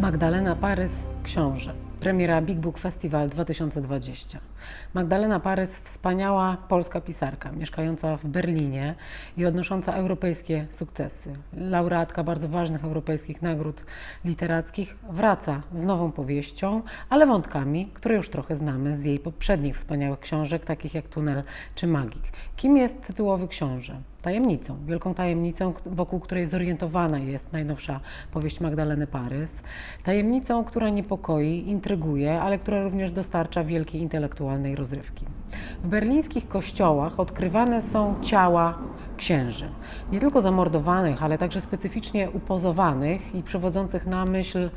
Magdalena Parys, książę. Premiera Big Book Festival 2020. Magdalena Parys, wspaniała polska pisarka, mieszkająca w Berlinie i odnosząca europejskie sukcesy. Laureatka bardzo ważnych europejskich nagród literackich, wraca z nową powieścią, ale wątkami, które już trochę znamy z jej poprzednich wspaniałych książek, takich jak Tunel czy Magik. Kim jest tytułowy książę? tajemnicą, wielką tajemnicą, wokół której zorientowana jest najnowsza powieść Magdaleny Parys. Tajemnicą, która niepokoi, ale która również dostarcza wielkiej intelektualnej rozrywki. W berlińskich kościołach odkrywane są ciała księży. Nie tylko zamordowanych, ale także specyficznie upozowanych i przywodzących na myśl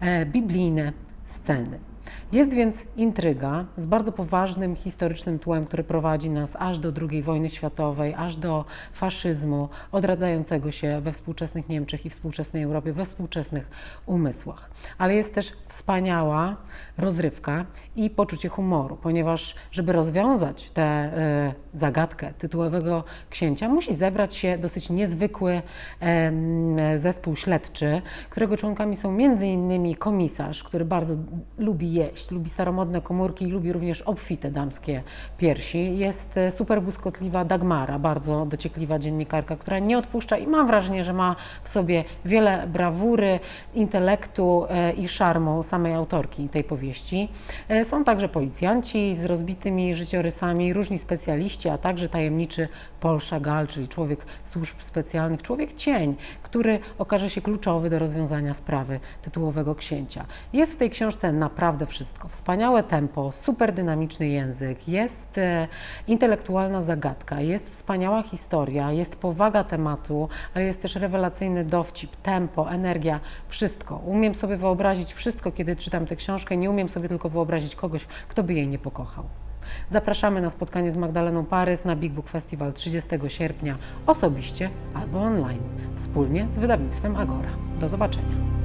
e, biblijne sceny. Jest więc intryga z bardzo poważnym historycznym tłem, który prowadzi nas aż do II wojny światowej, aż do faszyzmu odradzającego się we współczesnych Niemczech i współczesnej Europie, we współczesnych umysłach. Ale jest też wspaniała rozrywka i poczucie humoru, ponieważ żeby rozwiązać tę y, zagadkę tytułowego księcia, musi zebrać się dosyć niezwykły zespół śledczy, którego członkami są między innymi komisarz, który bardzo lubi jeść, lubi staromodne komórki i lubi również obfite damskie piersi. Jest e, super błyskotliwa Dagmara, bardzo dociekliwa dziennikarka, która nie odpuszcza i mam wrażenie, że ma w sobie wiele brawury, intelektu e, i szarmu samej autorki tej powieści. E, Są także policjanci z rozbitymi życiorysami, różni specjaliści, a także tajemniczy Paul Chagall, czyli człowiek służb specjalnych, człowiek cień, który okaże się kluczowy do rozwiązania sprawy tytułowego księcia. Jest w tej książce naprawdę wszystko. Wspaniałe tempo, super dynamiczny język, jest e, intelektualna zagadka, jest wspaniała historia, jest powaga tematu, ale jest też rewelacyjny dowcip, tempo, energia, wszystko. Umiem sobie wyobrazić wszystko, kiedy czytam tę książkę, nie umiem sobie tylko wyobrazić kogoś, kto by jej nie pokochał. Zapraszamy na spotkanie z Magdaleną Parys na Big Book Festival 30 sierpnia osobiście albo online, wspólnie z wydawnictwem Agora. Do zobaczenia.